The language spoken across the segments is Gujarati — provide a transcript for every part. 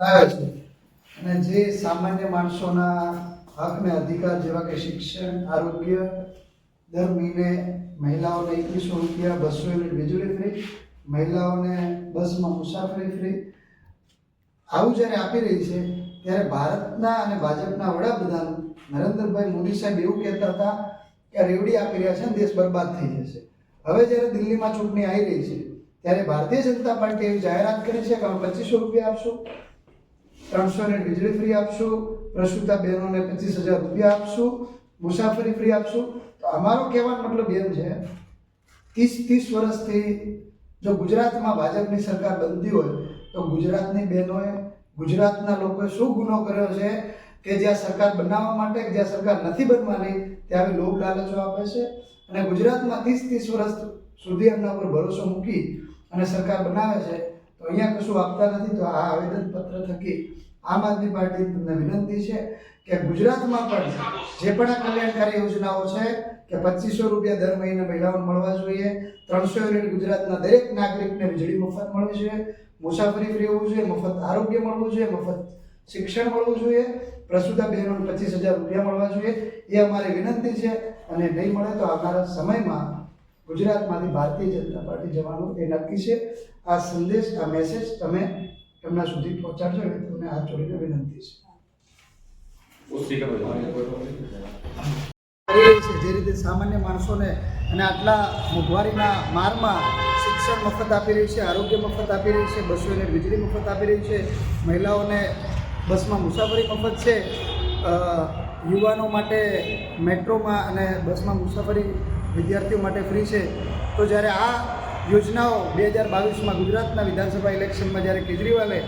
આવે છે. અને જે સામાન્ય માણસોના હક ને અધિકાર જેવા કે શિક્ષણ, આરોગ્ય, દર મહિને મહિલાઓને એકવીસો રૂપિયા બસો યુનિટ વીજળી ફ્રી મહિલાઓને બસમાં મુસાફરી ફ્રી આવું જ્યારે આપી રહી છે, ત્યારે ભારતના અને ભાજપના વડાપ્રધાન નરેન્દ્રભાઈ મોદી સાહેબ એવું કહેતા હતા કે રેવડી આપી રહ્યા છે ને દેશ બરબાદ થઈ જશે. હવે જ્યારે દિલ્હીમાં ચૂંટણી આવી રહી છે, ત્યારે ભારતીય જનતા પાર્ટી એવી જાહેરાત કરી છે કે અમે પચીસો રૂપિયા આપશું. ત્રણસો ને વીજળી ફ્રી આપશું, પ્રસૂતા બહેનોને પચીસ હજાર રૂપિયા આપશું, મુસાફરી ફ્રી આપશું. તો અમારો કહેવાનો મતલબ એમ છે, ત્રીસ ત્રીસ વર્ષથી જો ગુજરાતમાં ભાજપની સરકાર બનતી હોય, તો ગુજરાતની બહેનોએ ગુજરાતના લોકોએ શું ગુનો કર્યો છે કે જ્યાં સરકાર બનાવવા માટે જ્યાં સરકાર નથી બનવાની ત્યાં આવી લોભ લાલચો આપે છે. અને ગુજરાતમાં ત્રીસ ત્રીસ વર્ષ સુધી એમના પર ભરોસો મૂકી અને સરકાર બનાવે છે તો અહીંયા કશું આપતા નથી, તો આ આવેદનપત્ર થકી આમ આદમી પાર્ટી તમને વિનંતી છે કે ગુજરાતમાં પણ જે પણ આ કલ્યાણકારી યોજનાઓ છે કે પચીસો રૂપિયા દર મહિને મહિલાઓને મળવા જોઈએ, ત્રણસો યુનિટ ગુજરાતના દરેક નાગરિકને વીજળી મફત મળવી જોઈએ, મુસાફરી ફ્રી હોવું જોઈએ, મફત આરોગ્ય મળવું જોઈએ, મફત શિક્ષણ મળવું જોઈએ, પ્રસુતા બહેનોને પચીસ હજાર રૂપિયા મળવા જોઈએ, એ અમારી વિનંતી છે અને નહીં મળે તો આવનારા સમયમાં ગુજરાતમાંથી ભારતીય જનતા પાર્ટી જવાનું એ નક્કી છે. આ સંદેશ આ મેસેજ તમે એમના સુધી પહોંચાડજો એ તમને હાથ જોડીને વિનંતી છે. જે રીતે સામાન્ય માણસોને અને આટલા મોંઘવારીના મારમાં શિક્ષણ મફત આપી રહી છે આરોગ્ય મફત આપી રહી છે બસો યુનિટ વીજળી મફત આપી રહી છે મહિલાઓને બસમાં મુસાફરી મફત છે યુવાનો માટે મેટ્રોમાં અને બસમાં મુસાફરી વિદ્યાર્થીઓ માટે ફ્રી છે. તો જ્યારે આ યોજનાઓ બે હજાર બાવીસમાં ગુજરાતના વિધાનસભા ઇલેક્શનમાં જ્યારે કેજરીવાલે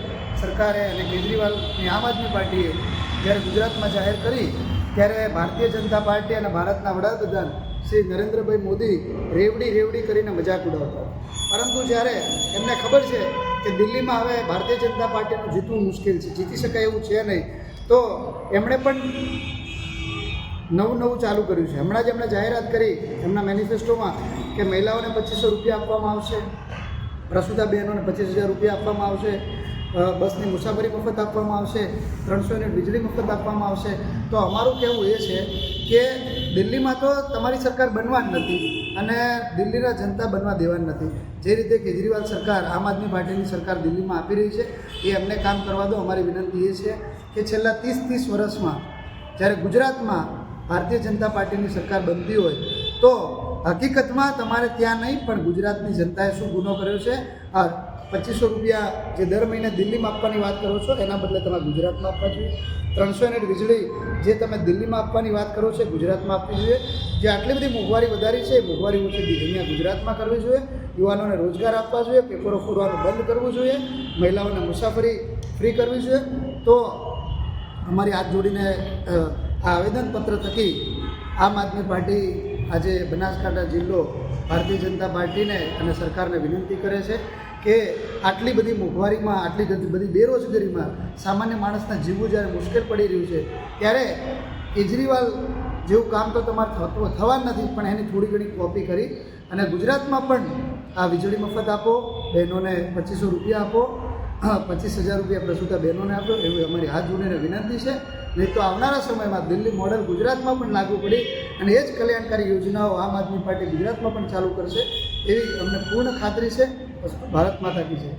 સરકારે અને કેજરીવાલની આમ આદમી પાર્ટીએ જ્યારે ગુજરાતમાં જાહેર કરી, ત્યારે ભારતીય જનતા પાર્ટી અને ભારતના વડાપ્રધાન શ્રી નરેન્દ્રભાઈ મોદી રેવડી રેવડી કરીને મજાક ઉડાવતા પરંતુ જ્યારે એમને ખબર છે કે દિલ્હીમાં હવે ભારતીય જનતા પાર્ટીનું જીતવું મુશ્કેલ છે, જીતી શકાય એવું છે નહીં, તો એમણે પણ નવું નવું ચાલુ કર્યું છે. હમણાં જ એમણે જાહેરાત કરી એમના મેનિફેસ્ટોમાં કે મહિલાઓને પચીસો રૂપિયા આપવામાં આવશે, પ્રસૂતા બહેનોને પચીસ હજાર રૂપિયા આપવામાં આવશે બસની મુસાફરી મફત આપવામાં આવશે, ત્રણસો યુનિટ વીજળી મફત આપવામાં આવશે. તો અમારું કહેવું એ છે કે દિલ્હીમાં તો તમારી સરકાર બનવા જ નથી અને દિલ્હીના જનતા બનવા દેવાની નથી. જે રીતે કેજરીવાલ સરકાર, આમ આદમી પાર્ટીની સરકાર દિલ્હીમાં આપી રહી છે, એ અમને કામ કરવા દો. અમારી વિનંતી એ છે કે છેલ્લા ત્રીસ ત્રીસ વર્ષમાં જ્યારે ગુજરાતમાં ભારતીય જનતા પાર્ટીની સરકાર બનતી હોય તો હકીકતમાં તમારે ત્યાં નહીં, પણ ગુજરાતની જનતાએ શું ગુનો કર્યો છે? આ પચીસો રૂપિયા જે દર મહિને દિલ્હીમાં આપવાની વાત કરો છો, એના બદલે તમારે ગુજરાતમાં આપવા જોઈએ. ત્રણસો યુનિટ વીજળી જે તમે દિલ્હીમાં આપવાની વાત કરો છો ગુજરાતમાં આપવી જોઈએ. જે આટલી બધી મોંઘવારી વધારી છે, એ મોંઘવારી ઓછી અહીંયા ગુજરાતમાં કરવી જોઈએ. યુવાનોને રોજગાર આપવા જોઈએ, પેપરો ફોડવાનું બંધ કરવું જોઈએ. મહિલાઓને મુસાફરી ફ્રી કરવી જોઈએ. તો અમારી હાથ જોડીને આ આવેદનપત્ર થકી આમ આદમી પાર્ટી આજે બનાસકાંઠા જિલ્લો ભારતીય જનતા પાર્ટીને અને સરકારને વિનંતી કરે છે કે આટલી બધી મોંઘવારીમાં, આટલી બધી બેરોજગારીમાં સામાન્ય માણસના જીવવું જ્યારે મુશ્કેલ પડી રહ્યું છે, ત્યારે કેજરીવાલ જેવું કામ તો તમારે થતું થવા નથી, પણ એની થોડી ઘણી કોપી કરી અને ગુજરાતમાં પણ આ વીજળી મફત આપો, બહેનોને પચીસો રૂપિયા આપો, પચીસ હજાર રૂપિયા પ્રસૂતા બહેનોને આપો, એવી અમારી હાથ જોડીને વિનંતી છે. નહીં તો આવનારા સમયમાં દિલ્હી મોડલ ગુજરાતમાં પણ લાગુ પડી અને એ જ કલ્યાણકારી યોજનાઓ આમ આદમી પાર્ટી ગુજરાતમાં પણ ચાલુ કરશે એવી અમને પૂર્ણ ખાતરી છે. ભારત માતા કી છે